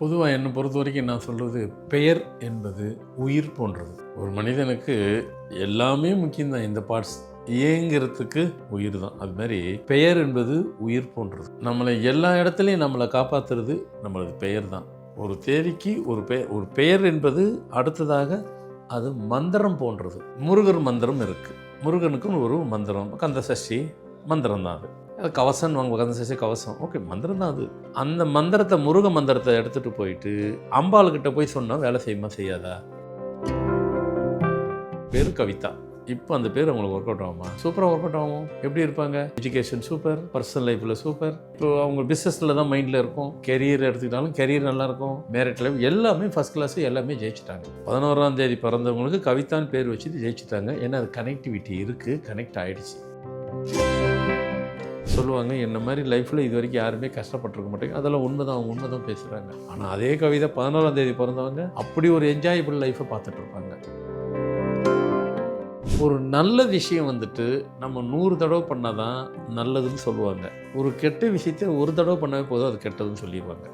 பொதுவாக என்னை பொறுத்த வரைக்கும் நான் சொல்கிறது பெயர் என்பது உயிர் போன்றது. ஒரு மனிதனுக்கு எல்லாமே முக்கியம்தான். இந்த பார்ட்ஸ் ஏங்கிறதுக்கு உயிர் தான் அது மாதிரி பெயர் என்பது உயிர் போன்றது. நம்மளை எல்லா இடத்துலையும் நம்மளை காப்பாற்றுறது நம்மளது பெயர் தான் ஒரு தேதிக்கு ஒரு பெயர் ஒரு பெயர் என்பது அடுத்ததாக அது மந்திரம் போன்றது. முருகர் மந்திரம் இருக்குது முருகனுக்குன்னு ஒரு மந்திரம். கந்த சஷ்டி மந்திரம் தான் அது. கவசம்னு கவசம் வாங்க கந்த கவசம். ஓகே மந்திரம் தான் அது. அந்த மந்திரத்தை முருக மந்திரத்தை எடுத்துகிட்டு போயிட்டு அம்பாளுக்கிட்ட போய் சொன்னால் வேலை செய்யுமா செய்யாதா? பேர் கவிதா. இப்போ அந்த பேர் அவங்களுக்கு ஒர்க் அவுட் ஆகுமா? சூப்பராக ஒர்க் அவுட் ஆகும்? எப்படி இருப்பாங்க? எஜுகேஷன் சூப்பர் பர்சனல் லைஃப்பில் சூப்பர் இப்போ அவங்க பிஸ்னஸில் தான் மைண்டில் இருக்கும். கெரியர் எடுத்துக்கிட்டாலும் கெரியர் நல்லாயிருக்கும் மேரிட் லைஃப் எல்லாமே ஃபஸ்ட் கிளாஸ் எல்லாமே ஜெயிச்சிட்டாங்க. பதினோராம் தேதி பிறந்தவங்களுக்கு கவிதான்னு பேர் வச்சுட்டு ஜெயிச்சிட்டாங்க. ஏன்னா அது கனெக்டிவிட்டி இருக்குது கனெக்ட் ஆகிடுச்சு சொல்லுவாங்க என்ன மாதிரி லைஃப்பில் இது வரைக்கும் யாருமே கஷ்டப்பட்டுருக்க மாட்டேங்க. அதெல்லாம் உண்மை தான் அவங்க உண்மை தான் பேசுகிறாங்க ஆனால் அதே கவிதை பதினாலாம் தேதி பிறந்தவங்க அப்படி ஒரு என்ஜாயபிள் லைஃப்பை பார்த்துட்டு இருப்பாங்க ஒரு நல்ல விஷயம் வந்துட்டு நம்ம நூறு தடவை பண்ணால் தான் நல்லதுன்னு சொல்லுவாங்க. ஒரு கெட்ட விஷயத்தை ஒரு தடவை பண்ணவே போதும் அது கெட்டதுன்னு சொல்லிடுவாங்க.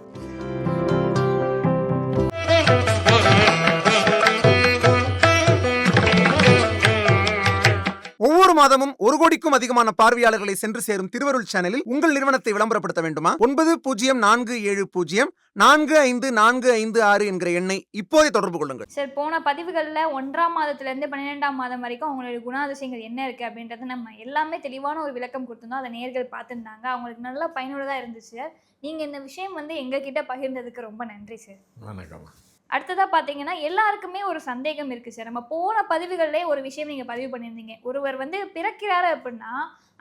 மாதமும் ஒரு கோடிக்கும் அதிகமான பார்வையாளர்களை சென்று சேரும் திருவருள் சேனலில் உங்கள் நிறுவனத்தை விளம்பரப்படுத்த வேண்டுமா? ஒன்பது பூஜ்ஜியம் நான்கு ஏழு பூஜ்ஜியம் நான்கு ஐந்து நான்கு ஐந்து ஆறு என்கிற எண்ணை இப்போதே தொடர்பு கொள்ளுங்கள். சார் போன பதிவுகளில் ஒன்றாம் மாதத்துலேருந்து பன்னிரெண்டாம் மாதம் வரைக்கும் அவங்களுடைய குணாதிசயங்கள் என்ன இருக்குது அப்படின்றது நம்ம எல்லாமே தெளிவான ஒரு விளக்கம் கொடுத்துருந்தோம். அதை நேர்கள் பார்த்துருந்தாங்க. அவங்களுக்கு நல்லா பயனுள்ளதாக இருந்துச்சு. சார் நீங்கள் இந்த விஷயம் வந்து எங்ககிட்ட பகிர்ந்ததுக்கு ரொம்ப நன்றி சார். வணக்கம் அடுத்ததாக பார்த்தீங்கன்னா எல்லாருக்குமே ஒரு சந்தேகம் இருக்குது சார். நம்ம போன பதிவுகளிலே ஒரு விஷயம் நீங்கள் பதிவு பண்ணியிருந்தீங்க. ஒருவர் வந்து பிறக்கிறாரு அப்படின்னா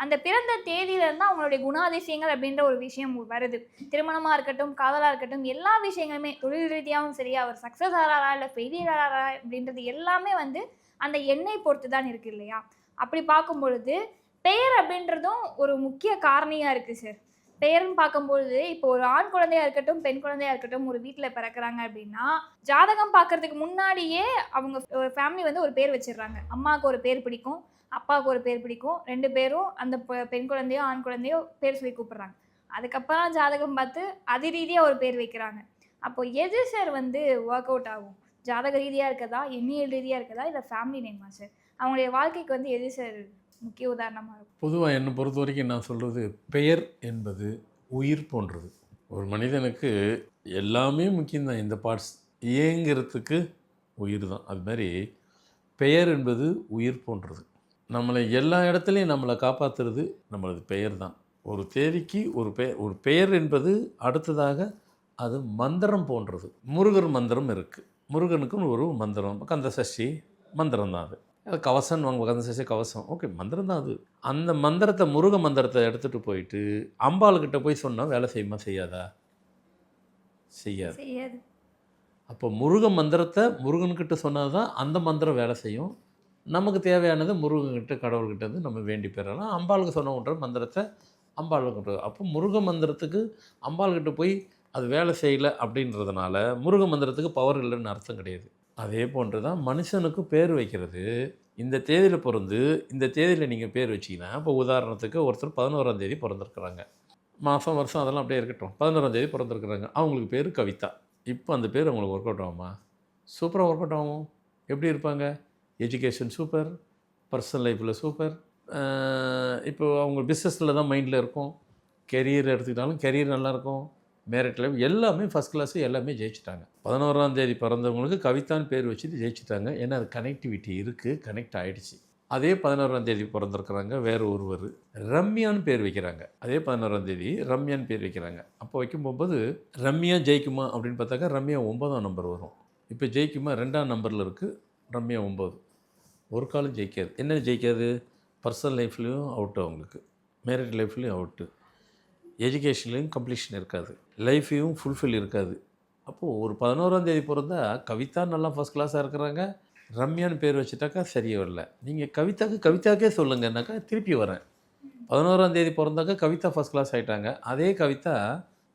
அந்த பிறந்த தேதியிலேருந்து அவங்களுடைய குணாதிசயங்கள் அப்படின்ற ஒரு விஷயம் வருது. திருமணமாக இருக்கட்டும் காதலாக இருக்கட்டும் எல்லா விஷயங்களுமே தொழில் ரீதியாகவும் சரி அவர் சக்ஸஸ் ஆகிறாரா இல்லை ஃபெயிலியர் ஆகிறாரா அப்படின்றது எல்லாமே வந்து அந்த எண்ணெய் பொறுத்து தான் இருக்குது இல்லையா? அப்படி பார்க்கும் பொழுது பெயர் அப்படின்றதும் ஒரு முக்கிய காரணியாக இருக்குது சார். பெயர்னு பார்க்கும்பொழுது இப்போ ஒரு ஆண் குழந்தையா இருக்கட்டும் பெண் குழந்தையா இருக்கட்டும் ஒரு வீட்டில் பிறக்கிறாங்க அப்படின்னா ஜாதகம் பார்க்கறதுக்கு முன்னாடியே அவங்க ஒரு ஃபேமிலி வந்து ஒரு பேர் வச்சிடுறாங்க. அம்மாவுக்கு ஒரு பேர் பிடிக்கும் அப்பாவுக்கு ஒரு பேர் பிடிக்கும் ரெண்டு பேரும் அந்த பெண் குழந்தையோ ஆண் குழந்தையோ பேர் சொல்லி கூப்பிடுறாங்க. அதுக்கப்புறம் ஜாதகம் பார்த்து அது ரீதியாக ஒரு பேர் வைக்கிறாங்க. அப்போ எது சார் வந்து ஒர்க் அவுட் ஆகும்? ஜாதக ரீதியாக இருக்கதா? எண்ணியல் ரீதியாக இருக்கதா? இல்லை ஃபேமிலி நேமா சார் அவங்களுடைய வாழ்க்கைக்கு வந்து எது சார் முக்கிய உதாரணமாக இருக்கும். பொதுவாக என்னை பொறுத்த வரைக்கும் நான் சொல்கிறது பெயர் என்பது உயிர் போன்றது. ஒரு மனிதனுக்கு எல்லாமே முக்கியம்தான். இந்த பார்ட்ஸ் ஏங்கிறதுக்கு உயிர் தான் அது மாதிரி பெயர் என்பது உயிர் போன்றது. நம்மளை எல்லா இடத்துலையும் நம்மளை காப்பாற்றுறது நம்மளது பெயர் தான் ஒரு தேதிக்கு ஒரு பெயர் ஒரு பெயர் என்பது அடுத்ததாக அது மந்திரம் போன்றது. முருகர் மந்திரம் இருக்குது முருகனுக்குன்னு ஒரு மந்திரம். கந்த சஷ்டி மந்திரம் தான் அது. அது கவசம் வாங்க கந்த சஷ்டி கவசம். ஓகே மந்திரம் தான் அது. அந்த மந்திரத்தை முருக மந்திரத்தை எடுத்துகிட்டு போயிட்டு அம்பாளுக்கிட்ட போய் சொன்னால் வேலை செய்யுமா செய்யாதா? செய்யாது. செய்யாது. அப்போ முருக மந்திரத்தை முருகன்கிட்ட சொன்னால் தான் அந்த மந்திரம் வேலை செய்யும். நமக்கு தேவையானது முருகன்கிட்ட கடவுள்கிட்ட இருந்து நம்ம வேண்டி பெறலாம். அம்பாளுக்கு சொன்னவன்ற மந்திரத்தை அம்பாளுக்கிட்ட அப்போ முருக மந்திரத்துக்கு அம்பாள்கிட்ட போய் அது வேலை செய்யலை அப்படின்றதுனால முருக மந்திரத்துக்கு பவர் இல்லைன்னு அர்த்தம் கிடையாது. அதே போன்று தான் மனுஷனுக்கு பேர் வைக்கிறது. இந்த தேதியில் பிறந்து இந்த தேதியில் நீங்கள் பேர் வச்சிங்கன்னா இப்போ உதாரணத்துக்கு ஒருத்தர் பதினோராம் தேதி பிறந்திருக்கிறாங்க. மாதம் வருஷம் அதெல்லாம் அப்படியே இருக்கட்டும். பதினோராம் தேதி பிறந்திருக்கிறாங்க. அவங்களுக்கு பேர் கவிதா. இப்போ அந்த பேர் அவங்களுக்கு ஒர்க் அவுட் ஆகுமா? சூப்பராக ஒர்க் அவுட் ஆகும். எப்படி இருப்பாங்க? எஜுகேஷன் சூப்பர் பர்சனல் லைஃப்பில் சூப்பர் இப்போ அவங்க பிஸ்னஸில் தான் மைண்டில் இருக்கும். கெரியர் எடுத்துக்கிட்டாலும் கெரியர் நல்லாயிருக்கும் மேரிட் லைஃப் எல்லாமே ஃபஸ்ட் கிளாஸ் எல்லாமே ஜெயிச்சிட்டாங்க. பதினோராம் தேதி பிறந்தவங்களுக்கு கவிதான்னு பேர் வச்சுட்டு ஜெயிச்சிட்டாங்க. ஏன்னா அது கனெக்டிவிட்டி இருக்குது கனெக்ட் ஆகிடுச்சு அதே பதினோராம் தேதி பிறந்திருக்கிறாங்க வேறு ஒருவர். ரம்யான்னு பேர் வைக்கிறாங்க. அதே பதினோராம் தேதி ரம்யான்னு பேர் வைக்கிறாங்க. அப்போ வைக்கும் போகும்போது ரம்யா ஜெயிக்குமா அப்படின்னு பார்த்தாக்கா ரம்யா ஒன்பதாம் நம்பர் வரும். இப்போ ஜெயிக்குமா? ரெண்டாம் நம்பரில் இருக்குது ரம்யா ஒம்பது ஒரு காலம் ஜெயிக்காது. என்ன ஜெயிக்காது? பர்சனல் லைஃப்லேயும் அவுட்டு அவங்களுக்கு மேரிட் லைஃப்லேயும் அவுட்டு எஜுகேஷன்லேயும் கம்ப்ளீஷன் இருக்காது. லைஃப்பையும் ஃபுல்ஃபில் இருக்காது. அப்போது ஒரு பதினோராம் தேதி பிறந்தா கவிதா நல்லா ஃபஸ்ட் கிளாஸாக இருக்கிறாங்க. ரம்யான்னு பேர் வச்சுட்டாக்கா சரியே வரல. நீங்கள் கவிதாக்கு கவிதாக்கே சொல்லுங்கன்னாக்கா திருப்பி வரேன். பதினோராம் தேதி பிறந்தாக்கா கவிதா ஃபஸ்ட் கிளாஸ் ஆகிட்டாங்க அதே கவிதா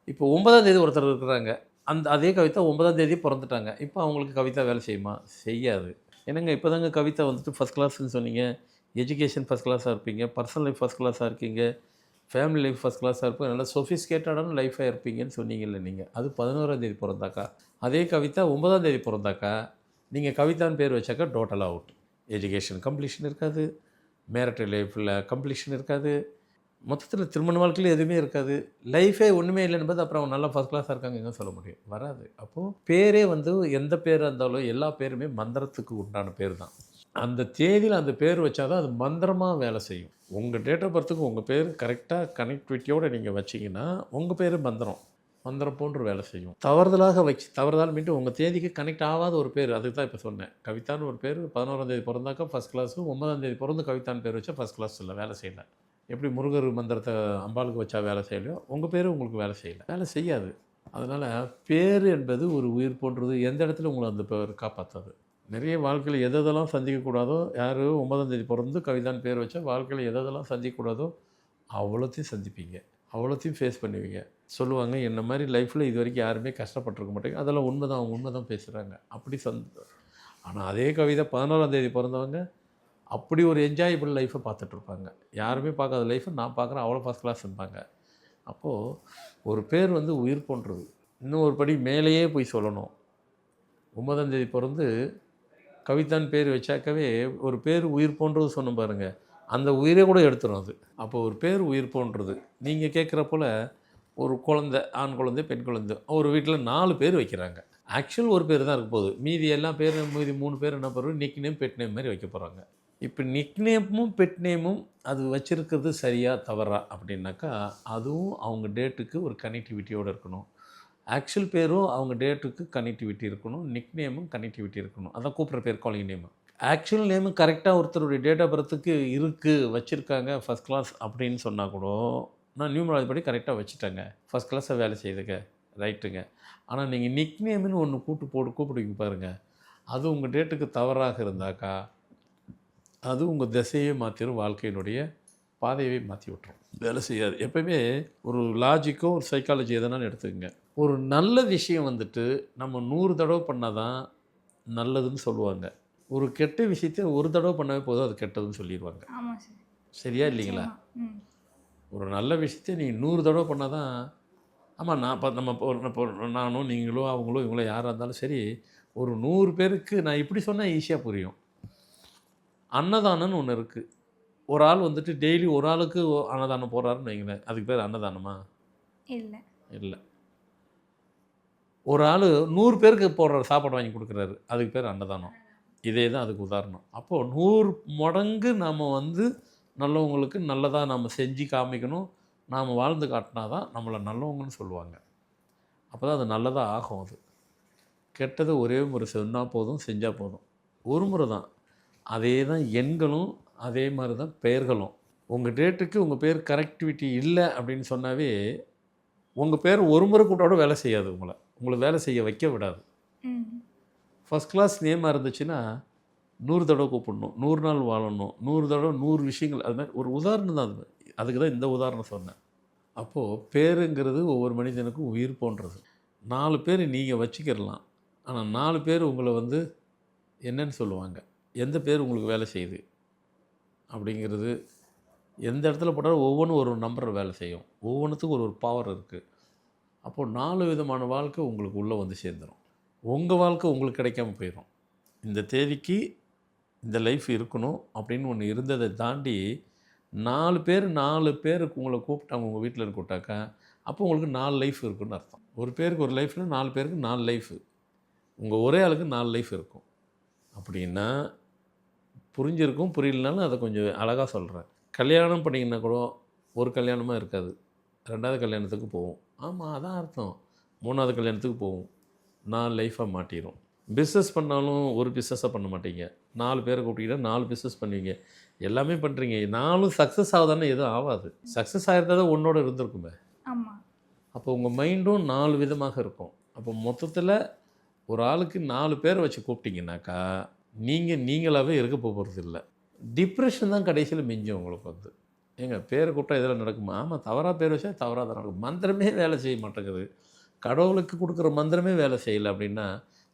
இப்போ ஒன்பதாம் தேதி ஒருத்தர் இருக்கிறாங்க. அந்த அதே கவிதா ஒன்பதாம் தேதி பிறந்துட்டாங்க. இப்போ அவங்களுக்கு கவிதா வேலை செய்யுமா? செய்யாது. என்னங்க இப்போ தாங்க கவிதா வந்துட்டு ஃபஸ்ட் கிளாஸ்ன்னு சொன்னீங்க. எஜுகேஷன் ஃபஸ்ட் கிளாஸாக இருப்பீங்க. பர்சனல் லைஃப் ஃபஸ்ட் கிளாஸாக இருக்கீங்க. ஃபேமிலி லைஃப் ஃபஸ்ட் கிளாஸாக இருப்போம். நல்லா சொஃபிஸ்கேட்டடான லைஃபாக இருப்பீங்கன்னு சொன்னீங்கல்ல நீங்கள் அது பதினோராம் தேதி பிறந்தாக்கா? அதே கவிதா ஒன்பதாம் தேதி பிறந்தாக்கா? நீங்கள் கவிதான்னு பேர் வச்சாக்கா டோட்டலாக அவுட் எஜுகேஷன் கம்ப்ளீஷன் இருக்காது. மேரிட்டல் லைஃப்பில் கம்ப்ளீஷன் இருக்காது. மொத்தத்தில் திருமண வாழ்க்கையில் எதுவுமே இருக்காது. லைஃபே ஒன்றுமே இல்லைன்னு அப்புறம் அவங்க நல்லா ஃபஸ்ட் கிளாஸாக இருக்காங்க எங்கே சொல்ல முடியும். வராது. அப்போது பேரே வந்து எந்த பேராக இருந்தாலும் எல்லா பேருமே மந்திரத்துக்கு உண்டான பேர் தான். அந்த தேதியில் அந்த பேர் வச்சாதான் அது மந்திரமாக வேலை செய்யும். உங்கள் டேட் ஆஃப் பர்த்துக்கு உங்கள் பேர் கரெக்டாக கனெக்டிவிட்டியோடு நீங்கள் வச்சிங்கன்னா உங்கள் பேர் மந்திரம். மந்திரம் போன்று வேலை செய்யும். தவறுதலாக வச்சு தவறுதல் மீண்டும் உங்கள் தேதிக்கு கனெக்ட் ஆகாத ஒரு பேர் அதுக்கு தான் இப்போ சொன்னேன். கவிதான்னு ஒரு பேர் பதினோராம் தேதி பிறந்தாக்கா ஃபஸ்ட் கிளாஸு ஒன்பதாம் தேதி பிறந்து கவிதான்னு பேர் வச்சா ஃபஸ்ட் கிளாஸ் இல்லை வேலை செய்யலை. எப்படி முருகர் மந்திரத்தை அம்பாளுக்கு வச்சா வேலை செய்யலையோ உங்கள் பேர் உங்களுக்கு வேலை செய்யலை. வேலை செய்யாது. அதனால் பேர் என்பது ஒரு உயிர் போன்றது எந்த இடத்துல உங்களை அந்த பேர் காப்பாற்றாது நிறைய வாழ்க்கையில் எதெல்லாம் சந்திக்கக்கூடாதோ யார் ஒன்பதாம் தேதி பிறந்து கவிதான்னு பேர் வச்சா வாழ்க்கையில் எதெல்லாம் சந்திக்கக்கூடாதோ அவ்வளோத்தையும் சந்திப்பீங்க. அவ்வளோத்தையும் ஃபேஸ் பண்ணுவீங்க. சொல்லுவாங்க என்ன மாதிரி லைஃப்பில் இது வரைக்கும் யாருமே கஷ்டப்பட்டிருக்க மாட்டேங்க. அதெல்லாம் உண்மை தான் அவங்க உண்மை தான் பேசுகிறாங்க அப்படி சந்த ஆனால் அதே கவிதை பதினோராம் தேதி பிறந்தவங்க அப்படி ஒரு என்ஜாயபிள் லைஃப்பை பார்த்துட்ருப்பாங்க. யாருமே பார்க்காத லைஃப்பை நான் பார்க்குறேன் அவ்வளோ ஃபஸ்ட் கிளாஸ் இருப்பாங்க அப்போது ஒரு பேர் வந்து உயிர் போன்றது. இன்னும் ஒரு படி மேலேயே போய் சொல்லணும். ஒன்பதாம் தேதி பிறந்து கவிதான்னு பேர் வச்சாக்கவே ஒரு பேர் உயிர் போன்றது சொன்ன பாருங்கள் அந்த உயிரை கூட எடுத்துரும் அது. அப்போ ஒரு பேர் உயிர் போன்றது. நீங்கள் கேட்குற போல் ஒரு குழந்தை ஆண் குழந்தை பெண் குழந்தை ஒரு வீட்டில் நாலு பேர் வைக்கிறாங்க. ஆக்சுவல் ஒரு பேர் தான் இருக்க போகுது. மீதி எல்லா பேர் மீதி மூணு பேர் என்ன பண்ணுறது நிக் நேம் பெட் நேம் மாதிரி வைக்க போகிறாங்க இப்போ நிக் நேமும் பெட் நேமும் அது வச்சுருக்கிறது சரியாக தவறா அப்படின்னாக்கா அதுவும் அவங்க டேட்டுக்கு ஒரு கனெக்டிவிட்டியோடு இருக்கணும். ஆக்சுவல் பேரும் அவங்க டேட்டுக்கு கனெக்டிவிட்டி இருக்கணும் நிக் நேமும் கனெக்டிவிட்டி இருக்கணும். அதான் கூப்பிட்ற பேர் காலிங் நேமு ஆக்சுவல் நேமு கரெக்டாக ஒருத்தருடைய டேட் ஆஃப் பர்த்துக்கு இருக்குது வச்சுருக்காங்க ஃபஸ்ட் கிளாஸ் அப்படின்னு சொன்னால் கூட நான் நியூமராஜ் படி கரெக்டாக வச்சுட்டேங்க. ஃபஸ்ட் கிளாஸை வேலை செய்துங்க. ரைட்டுங்க ஆனால் நீங்கள் நிக் நேம்னு ஒன்று கூப்பிட்டு போட்டு கூப்பிடுங்க பாருங்கள் அது உங்கள் டேட்டுக்கு தவறாக இருந்தாக்கா அது உங்கள் திசையே மாற்றிடும் வாழ்க்கையினுடைய பாதையவே மாற்றி விட்டுரும். வேலை செய்யாது. எப்பயுமே ஒரு லாஜிக்கோ ஒரு சைக்காலஜி எதனாலும் எடுத்துக்கங்க. ஒரு நல்ல விஷயம் வந்துட்டு நம்ம நூறு தடவை பண்ணால் தான் நல்லதுன்னு சொல்லுவாங்க. ஒரு கெட்ட விஷயத்த ஒரு தடவை பண்ணவே போதும் அது கெட்டதுன்னு சொல்லிடுவாங்க சரியா இல்லைங்களா? ஒரு நல்ல விஷயத்த நீ நூறு தடவை பண்ணால் தான் ஆமாம் நான் இப்போ நம்ம இப்போ நானும் நீங்களோ அவங்களோ இவங்களோ யாராக இருந்தாலும் சரி ஒரு நூறு பேருக்கு நான் இப்படி சொன்னால் ஈஸியாக புரியும். அன்னதானம்னு ஒன்று இருக்குது ஒரு ஆள் வந்துட்டு டெய்லி ஒரு ஆளுக்கு அன்னதானம் போடுறாருன்னு வைங்களேன். அதுக்கு பேர் அன்னதானமா? இல்லை. இல்லை. ஒரு ஆள் நூறு பேருக்கு போடுற சாப்பாடு வாங்கி கொடுக்குறாரு. அதுக்கு பேர் அன்னதானம். இதே தான் அதுக்கு உதாரணம். அப்போது நூறு மடங்கு நாம் வந்து நல்லவங்களுக்கு நல்லதாக நம்ம செஞ்சு காமிக்கணும். நாம் வாழ்ந்து காட்டினா தான் நம்மளை நல்லவங்கன்னு சொல்லுவாங்க. அப்போ தான் அது நல்லதாக ஆகும் அது. கெட்டது ஒரே முறை சொன்னால் போதும் செஞ்சால் போதும். ஒரு முறை தான். அதே தான் எண்களும் அதே மாதிரி தான் பெயர்களும். உங்கள் டேட்டுக்கு உங்கள் பேர் கரெக்டிவிட்டி இல்லை அப்படின்னு சொன்னாவே உங்கள் பேர் ஒரு முறை கூட்டோட வேலை செய்யாது உங்களை. உங்களை வேலை செய்ய வைக்க விடாது. ஃபஸ்ட் கிளாஸ் நேமாக இருந்துச்சுன்னா நூறு தடவை கூப்பிடணும் நூறு நாள் வாழணும் நூறு தடவை நூறு விஷயங்கள் அது மாதிரி ஒரு உதாரணம் தான் அது. அதுக்கு தான் இந்த உதாரணம் சொன்னேன். அப்போது பேருங்கிறது ஒவ்வொரு மனிதனுக்கும் உயிர் போன்றது. நாலு பேர் நீங்கள் வச்சுக்கிடலாம். ஆனால் நாலு பேர் உங்களை வந்து என்னன்னு சொல்லுவாங்க. எந்த பேர் உங்களுக்கு வேலை செய்யுது? அப்படிங்கிறது எந்த இடத்துல போட்டாலும் ஒவ்வொன்றும் ஒரு நம்பர் வேலை செய்யும். ஒவ்வொன்றுத்துக்கும் ஒரு ஒரு பவர் இருக்குது அப்போது நாலு விதமான வாழ்க்கை உங்களுக்கு உள்ளே வந்து சேர்ந்துடும் உங்கள் வாழ்க்கை உங்களுக்கு கிடைக்காம போயிடும் இந்த தேதிக்கு இந்த லைஃப் இருக்கணும் அப்படின்னு ஒன்று இருந்ததை தாண்டி நாலு பேர் நாலு பேருக்கு உங்களை கூப்பிட்டாங்க உங்கள் வீட்டில் இருக்கட்டாக்கா அப்போ உங்களுக்கு நாலு லைஃப் இருக்குன்னு அர்த்தம். ஒரு பேருக்கு ஒரு லைஃப்னா நாலு பேருக்கு நாலு லைஃபு உங்கள் ஒரே ஆளுக்கு நாலு லைஃப் இருக்கும். அப்படின்னா புரிஞ்சிருக்கும் புரியலனாலும் அதை கொஞ்சம் அழகாக சொல்கிறேன் கல்யாணம் பண்ணிங்கன்னா கூட ஒரு கல்யாணமாக இருக்காது. ரெண்டாவது கல்யாணத்துக்கு போவோம். ஆமாம் அதான் அர்த்தம். மூணாவது கல்யாணத்துக்கு போவோம். நாலு லைஃபாக மாட்டிடும் பிஸ்னஸ் பண்ணாலும் ஒரு பிஸ்னஸாக பண்ண மாட்டீங்க. நாலு பேரை கூப்பிட்டீங்கன்னா நாலு பிஸ்னஸ் பண்ணுவீங்க. எல்லாமே பண்ணுறீங்க நாலும் சக்ஸஸ் ஆகுதானே எதுவும் ஆகாது சக்ஸஸ் ஆகிருந்தா தான் ஒன்றோட இருந்திருக்குமே. ஆமாம் அப்போ உங்கள் மைண்டும் நாலு விதமாக இருக்கும். அப்போ மொத்தத்தில் ஒரு ஆளுக்கு நாலு பேரை வச்சு கூப்பிட்டீங்கன்னாக்கா நீங்கள் நீங்களாகவே இருக்க போகிறது இல்லை டிப்ரெஷன் தான் கடைசியில் மிஞ்சும் உங்களுக்கு வந்து. ஏங்க பேரை கூப்பிட்டா இதெல்லாம் நடக்குமா? ஆமாம் தவறாக பேர் வச்சா தவறாக தான் நடக்கும். மந்திரமே வேலை செய்ய மாட்டேங்குது. கடவுளுக்கு கொடுக்குற மந்திரமே வேலை செய்யலை அப்படின்னா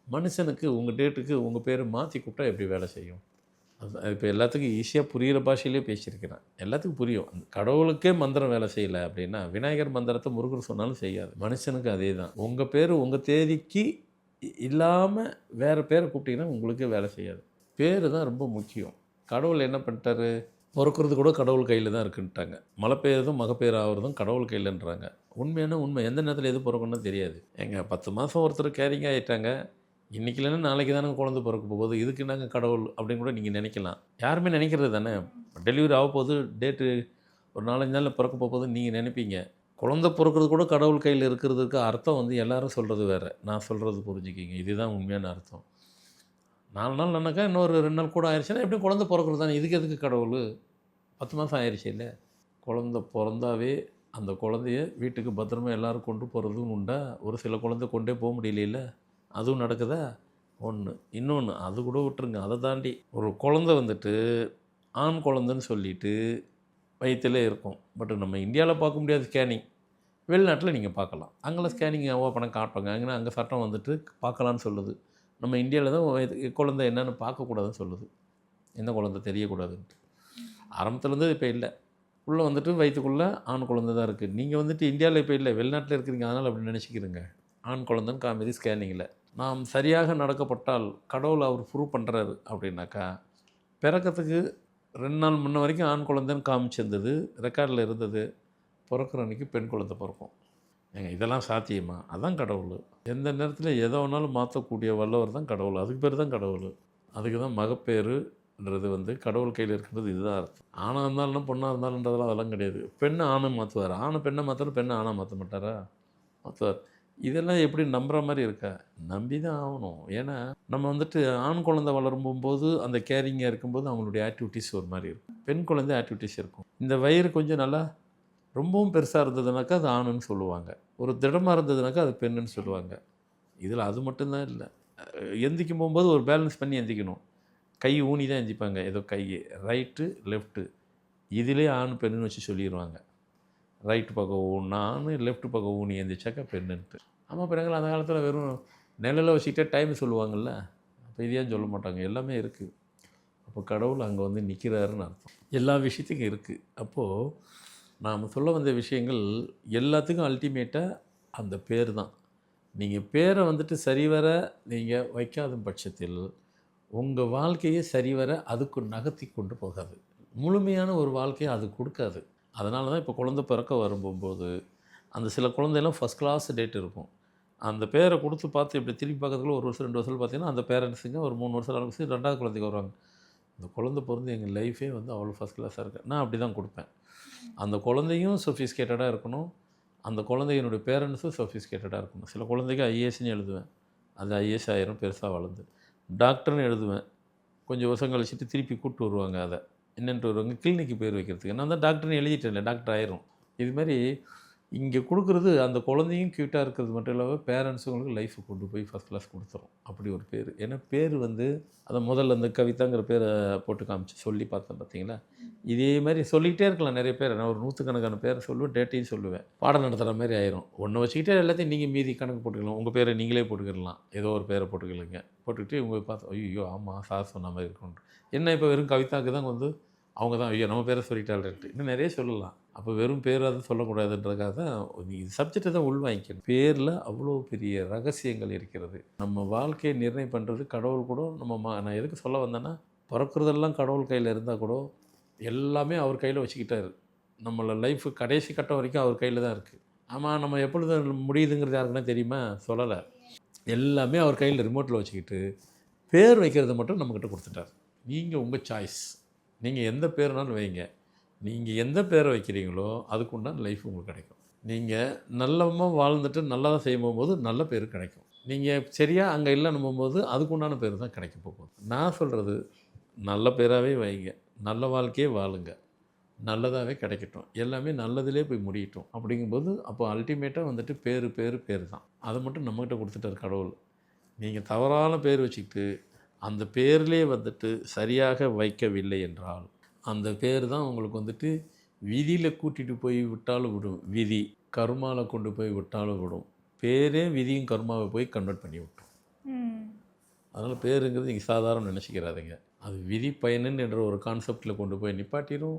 மனுஷனுக்கு உங்கள் டேட்டுக்கு உங்கள் பேர் மாற்றி கூப்பிட்டா எப்படி வேலை செய்யும்? அது இப்போ எல்லாத்துக்கும் ஈஸியாக புரிகிற பாஷையிலே பேசியிருக்கிறேன். எல்லாத்துக்கும் புரியும். கடவுளுக்கே மந்திரம் வேலை செய்யலை அப்படின்னா விநாயகர் மந்திரத்தை முருகர் சொன்னாலும் செய்யாது. மனுஷனுக்கு அதே தான். உங்கள் பேர் உங்கள் தேதிக்கு இல்லாமல் வேறு பேரை கூப்பிட்டிங்கன்னா உங்களுக்கே வேலை செய்யாது. பேர் தான் ரொம்ப முக்கியம். கடவுள் என்ன பண்ணிட்டாரு? பிறக்கிறது கூட கடவுள் கையில் தான் இருக்குன்ட்டாங்க. மழை பெய்யறதும் மகப்பேர் ஆகிறதும் கடவுள் கையிலன்றாங்க. உண்மையான உண்மை? எந்த நேரத்தில் எது பிறக்கணும்னு தெரியாது. எங்கள் பத்து மாதம் ஒருத்தர் கேரிங் ஆகிட்டாங்க இன்றைக்கி இல்லைன்னா நாளைக்கு தானே குழந்தை பிறக்க போகுது. இதுக்கு நாங்கள் கடவுள் அப்படின்னு கூட நீங்கள் நினைக்கலாம். யாருமே நினைக்கிறது தானே? டெலிவரி ஆக போகுது டேட்டு ஒரு நாலஞ்சு நாளில் பிறக்க போகுது நீங்கள் நினைப்பீங்க. குழந்தை பிறக்கிறது கூட கடவுள் கையில் இருக்கிறதுக்கு அர்த்தம் வந்து எல்லாரும் சொல்கிறது வேறு. நான் சொல்கிறது புரிஞ்சுக்கிங்க. இதுதான் உண்மையான அர்த்தம். நாலு நாள் நினைக்கா இன்னொரு ரெண்டு நாள் கூட ஆயிடுச்சுன்னா எப்படியும் குழந்தை பிறக்கிறது தானே. இதுக்கு எதுக்கு கடவுள்? பத்து மாதம் ஆயிடுச்சு இல்லை? குழந்தை பிறந்தாவே அந்த குழந்தைய வீட்டுக்கு பத்திரமா எல்லோரும் கொண்டு போகிறதும் உண்டா? ஒரு சில குழந்தை கொண்டே போக முடியல அதுவும் நடக்குதா? ஒன்று இன்னொன்று அது கூட விட்டுருங்க. அதை தாண்டி ஒரு குழந்தை வந்துட்டு ஆண் குழந்தைன்னு சொல்லிட்டு வயிற்றில் இருக்கும். பட் நம்ம இந்தியாவில் பார்க்க முடியாது ஸ்கேனிங் வெளிநாட்டில் நீங்கள் பார்க்கலாம். அங்கெல்லாம் ஸ்கேனிங் ஓப்பனாக காட்டுவாங்க. அங்கே அங்கே சட்டம் வந்துட்டு பார்க்கலான்னு சொல்லுது. நம்ம இந்தியாவில் தான் குழந்தை என்னென்னு பார்க்கக்கூடாதுன்னு சொல்லுது. எந்த குழந்தை தெரியக்கூடாதுன்ட்டு. ஆரம்பத்துலேருந்து இப்போ இல்லை. உள்ளே வந்துட்டு வயிற்றுக்குள்ளே ஆண் குழந்தை தான் இருக்குது நீங்கள் வந்துட்டு இந்தியாவில் இப்போ இல்லை. வெளிநாட்டில் இருக்கிறீங்க. அதனால் அப்படி நினச்சிக்கிறீங்க. ஆண் குழந்தைன்னு காமிதி ஸ்கேனிங்கில் நாம் சரியாக நடக்கப்பட்டால் கடவுள் அவர் ப்ரூவ் பண்ணுறாரு அப்படின்னாக்கா பிறக்கிறதுக்கு ரெண்டு நாள் முன்ன வரைக்கும் ஆண் குழந்தைன்னு காமிச்சிருந்தது. ரெக்கார்டில் இருந்தது. பிறக்கிற அன்னைக்கு பெண் குழந்தை பிறக்கும். ஏங்க இதெல்லாம் சாத்தியமா? அதான் கடவுள். எந்த நேரத்தில் எதை வேணாலும் மாற்றக்கூடிய வல்லவர் தான் கடவுள். அதுக்கு பேர் தான் கடவுள். அதுக்கு தான் மகப்பேறுன்றது வந்து கடவுள் கையில் இருக்கிறது இதுதான் அர்த்தம். ஆணாக இருந்தாலும் பொண்ணாக இருந்தாலுன்றதெல்லாம் அதெல்லாம் கிடையாது. பெண்ணை ஆணை மாற்றுவார் ஆணை பெண்ணை மாற்றாலும் பெண்ணை ஆணை மாற்ற மாட்டாரா? மாற்றுவார் இதெல்லாம் எப்படி நம்புகிற மாதிரி இருக்கா? நம்பி தான் ஆகணும். ஏன்னா நம்ம வந்துட்டு ஆண் குழந்தை வளரும் போது அந்த கேரிங்காக இருக்கும்போது அவங்களுடைய ஆக்டிவிட்டீஸ் ஒரு மாதிரி இருக்கும். பெண் குழந்தை ஆக்டிவிட்டீஸ் இருக்கும். இந்த வயிறு கொஞ்சம் நல்லா ரொம்பவும் பெருசாக இருந்ததுனாக்கா அது ஆணுன்னு சொல்லுவாங்க. ஒரு திடமாக இருந்ததுனாக்கா அது பெண்ணுன்னு சொல்லுவாங்க. இதில் அது மட்டும்தான் இல்லை. எந்திக்கும் போகும்போது ஒரு பேலன்ஸ் பண்ணி எந்திக்கணும். கை ஊனி தான் எந்திப்பாங்க. ஏதோ கை ரைட்டு லெஃப்ட்டு. இதிலே ஆண் பெண்ணுன்னு வச்சு சொல்லிடுவாங்க ரைட்டு பக்கம் ஊனான்னு லெஃப்ட் பக்கம் ஊனி எந்திரிச்சாக்கா பெண்ணுன்ட்டு. ஆமாம் பிறகு அந்த காலத்தில் வெறும் நிழல வச்சுக்கிட்டே டைம் சொல்லுவாங்கள்ல அப்போ இது ஏன் சொல்ல மாட்டாங்க? எல்லாமே இருக்குது அப்போ கடவுள் அங்கே வந்து நிற்கிறாருன்னு அர்த்தம். எல்லா விஷயத்துக்கும் இருக்குது அப்போது நாம் சொல்ல வந்த விஷயங்கள் எல்லாத்துக்கும் அல்டிமேட்டாக அந்த பேர் தான். நீங்கள் பேரை வந்துட்டு சரிவர நீங்கள் வைக்காத பட்சத்தில் உங்கள் வாழ்க்கையை சரிவர அதுக்கு நகர்த்தி கொண்டு போகாது. முழுமையான ஒரு வாழ்க்கையை அது கொடுக்காது. அதனால தான் இப்போ குழந்தை பிறக்க வரும்போது அந்த சில குழந்தையெல்லாம் ஃபஸ்ட் கிளாஸ் டேட் இருக்கும். அந்த பேரை கொடுத்து பார்த்து இப்படி திரும்பி பார்க்கறதுக்குள்ள ஒரு வருஷம் ரெண்டு வருஷம் பார்த்தீங்கன்னா அந்த பேரண்ட்ஸுங்க ஒரு மூணு வருஷம் நாலு வருஷம் ரெண்டாவது குழந்தைக்கு வருவாங்க. அந்த குழந்தை பிறந்து எங்கள் லைஃபே வந்து அவ்வளோ ஃபஸ்ட் கிளாஸாக இருக்குது நான் அப்படி தான் கொடுப்பேன். அந்த குழந்தையும் சொஃபிஸ்கேட்டடாக இருக்கணும். அந்த குழந்தையினுடைய பேரண்ட்ஸும் சொஃபிஸ்கேட்டடாக இருக்கணும். சில குழந்தைக்கு ஐஏஎஸ்ன்னு எழுதுவேன். அது ஐஏஎஸ் ஆயிரம் பெருசாக வளர்ந்து. டாக்டர்னு எழுதுவேன். கொஞ்சம் வருஷம் கழிச்சிட்டு திருப்பி கூப்பிட்டு வருவாங்க அதை. என்னென்ட்டு வருவாங்க. கிளினிக்கு பேர் வைக்கிறதுக்கு. நான் தான் டாக்டர்னு எழுதிட்டேன் டாக்டர் ஆயிரும். இது மாதிரி இங்கே கொடுக்குறது அந்த குழந்தையும் க்யூட்டாக இருக்கிறது மட்டும் இல்லாமல் பேரண்ட்ஸுங்களுக்கு லைஃப்பை கொண்டு போய் ஃபஸ்ட் கிளாஸ் கொடுத்துரும். அப்படி ஒரு பேர். ஏன்னா பேர் வந்து அதை முதல்ல அந்த கவிதாங்கிற பேரை போட்டு காமிச்சு சொல்லி பார்த்தேன் பார்த்தீங்களா இதே மாதிரி சொல்லிக்கிட்டே இருக்கலாம் நிறைய பேர். நான் ஒரு நூற்றுக்கணக்கான பேரை சொல்லுவேன் டேட்டையும் சொல்லுவேன். பாடம் நடத்துகிற மாதிரி ஆயிரும். ஒன்று வச்சுக்கிட்டே எல்லாத்தையும் நீங்கள் மீதி கணக்கு போட்டுக்கலாம். உங்கள் பேரை நீங்களே போட்டுக்கிடலாம். ஏதோ ஒரு பேரை போட்டுக்கலுங்க. போட்டுக்கிட்டு உங்களை பார்த்து ஐயோ ஆமாம் சார் சொன்ன மாதிரி இருக்கும் என்ன இப்போ வெறும் கவிதாக்கு தான் வந்து அவங்க தான் ஐயோ நம்ம பேரை சொல்லிட்டாள் இன்னும் நிறைய சொல்லலாம். அப்போ வெறும் பேர் தான் சொல்லக்கூடாதுன்றதுக்காக தான் இது சப்ஜெக்டை தான் உள்வாங்கிக்கணும். பேரில் அவ்வளோ பெரிய ரகசியங்கள் இருக்கிறது. நம்ம வாழ்க்கையை நிர்ணயம் பண்ணுறது கடவுள் கூட நம்ம மா நான் எதுக்கு சொல்ல வந்தேன்னா பிறக்கிறதெல்லாம் கடவுள் கையில் இருந்தால் கூட எல்லாமே அவர் கையில் வச்சுக்கிட்டாரு. நம்மள லைஃப் கடைசி கட்டம் வரைக்கும் அவர் கையில் தான் இருக்குது ஆமாம் நம்ம எப்பொழுது முடியுதுங்கிறது யாருக்குன்னா தெரியுமா? சொல்லலை. எல்லாமே அவர் கையில் ரிமோட்டில் வச்சுக்கிட்டு பேர் வைக்கிறத மட்டும் நம்மக்கிட்ட கொடுத்துட்டார். நீங்கள் உங்கள் சாய்ஸ் நீங்கள் எந்த பேர்னாலும் வைங்க. நீங்கள் எந்த பேரை வைக்கிறீங்களோ அதுக்குண்டான லைஃப் உங்களுக்கு கிடைக்கும். நீங்கள் நல்லமாக வாழ்ந்துட்டு நல்லதாக செய்யும் போகும்போது நல்ல பேர் கிடைக்கும். நீங்கள் சரியாக அங்கே இல்லைன்னு போது அதுக்குண்டான பேர் தான் கிடைக்க போகுது. நான் சொல்கிறது நல்ல பேராகவே வைங்க. நல்ல வாழ்க்கையே வாழுங்க. நல்லதாகவே கிடைக்கட்டும். எல்லாமே நல்லதிலே போய் முடியட்டும் அப்படிங்கும்போது அப்போ அல்டிமேட்டாக வந்துட்டு பேர் பேர் பேர் தான். அதை மட்டும் நம்மகிட்ட கொடுத்துட்டார் கடவுள். நீங்கள் தவறான பேர் வச்சுக்கிட்டு அந்த பேர்லேயே வந்துட்டு சரியாக வைக்கவில்லை என்றால் அந்த பேர் தான் உங்களுக்கு வந்துட்டு விதியில் கூட்டிகிட்டு போய் விட்டாலும் விடும். விதி கர்மாவில் கொண்டு போய் விட்டாலும் விடும். பேரே விதியும் கர்மாவை போய் கன்வெர்ட் பண்ணி விட்டோம். அதனால் பேருங்கிறது நீங்கள் சாதாரண நினச்சிக்கிறாதீங்க. அது விதி பயனன் என்ற ஒரு கான்செப்டில் கொண்டு போய் நிப்பாட்டிடும்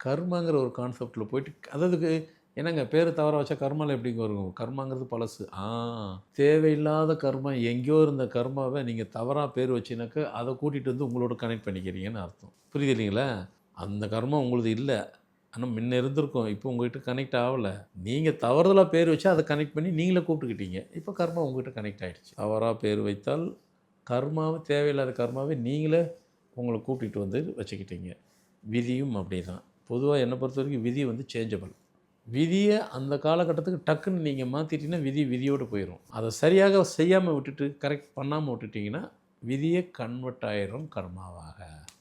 கர்மாங்கிற ஒரு கான்செப்டில் போயிட்டு அதாவது என்னங்க பேர் தவற வச்சா கர்மாவில் எப்படிங்க வரும்? கர்மாங்கிறது பழசு. ஆ தேவையில்லாத கர்மா எங்கேயோ இருந்த கர்மாவை நீங்கள் தவறாக பேர் வச்சினாக்க அதை கூட்டிகிட்டு வந்து உங்களோட கனெக்ட் பண்ணிக்கிறீங்கன்னு அர்த்தம். புரியுது இல்லைங்களா? அந்த கர்மா உங்களுது இல்லை. ஆனால் முன்ன இருந்திருக்கும். இப்போ உங்கள்கிட்ட கனெக்ட் ஆகலை நீங்கள் தவறுதலாக பேர் வச்சு அதை கனெக்ட் பண்ணி நீங்களே கூப்பிட்டுக்கிட்டீங்க. இப்போ கர்மா உங்கள்கிட்ட கனெக்ட் ஆகிடுச்சு தவறாக பேர் வைத்தால் கர்மாவை தேவையில்லாத கர்மாவை நீங்களே உங்களை கூட்டிகிட்டு வந்து வச்சுக்கிட்டீங்க. விதியும் அப்படி தான் பொதுவாக என்னை பொறுத்த வரைக்கும் விதி வந்து சேஞ்சபிள் விதியை அந்த காலகட்டத்துக்கு டக்குன்னு நீங்கள் மாற்றிட்டீங்கன்னா விதி விதியோடு போயிடும் அதை சரியாக செய்யாமல் விட்டுட்டு கரெக்ட் பண்ணாமல் விட்டுட்டிங்கன்னா விதியே கன்வெர்ட் ஆயிரும் கர்மாவாக.